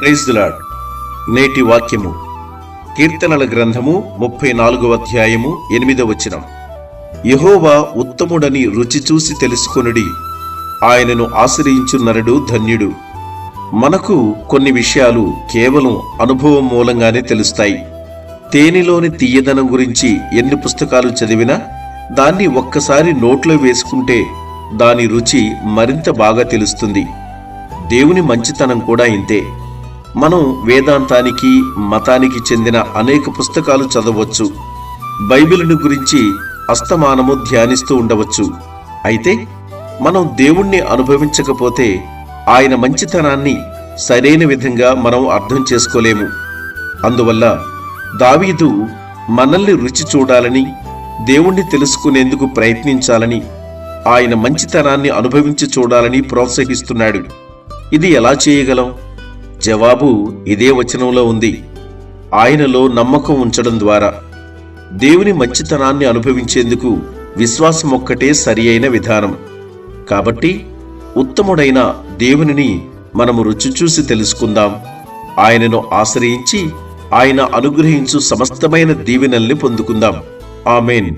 Praise lord నేటి వాక్యము. కీర్తనల గ్రంథము ముప్పై నాలుగవ అధ్యాయము ఎనిమిదవ వచనం. యహోవా ఉత్తముడని రుచి చూసి తెలుసుకొనుడి. ఆయనను ఆశ్రయించు నరుడు ధన్యుడు. మనకు కొన్ని విషయాలు కేవలం అనుభవం మూలంగానే తెలుస్తాయి. తేనెలోని తీయదనం గురించి ఎన్ని పుస్తకాలు చదివినా దాన్ని ఒక్కసారి నోట్లో వేసుకుంటే దాని రుచి మరింత బాగా తెలుస్తుంది. దేవుని మంచితనం కూడా ఇంతే. మనం వేదాంతానికి మతానికి చెందిన అనేక పుస్తకాలు చదవచ్చు. బైబిలును గురించి అస్తమానము ధ్యానిస్తూ ఉండవచ్చు. అయితే మనం దేవుణ్ణి అనుభవించకపోతే ఆయన మంచితనాన్ని సరైన విధంగా మనం అర్థం చేసుకోలేము. అందువల్ల దావీదు మనల్ని రుచి చూడాలని దేవుణ్ణి తెలుసుకునేందుకు ప్రయత్నించాలని ఆయన మంచితనాన్ని అనుభవించి చూడాలని ప్రోత్సహిస్తున్నాడు. ఇది ఎలా చేయగలం? జవాబు ఇదే వచనంలో ఉంది. ఆయనలో నమ్మకం ఉంచడం ద్వారా. దేవుని మంచితనాన్ని అనుభవించేందుకు విశ్వాసం ఒక్కటే సరి అయిన విధానం. కాబట్టి ఉత్తముడైన దేవునిని మనము రుచి చూసి తెలుసుకుందాం. ఆయనను ఆశ్రయించి ఆయన అనుగ్రహించు సమస్తమైన దీవెనల్ని పొందుకుందాం. ఆమెన్.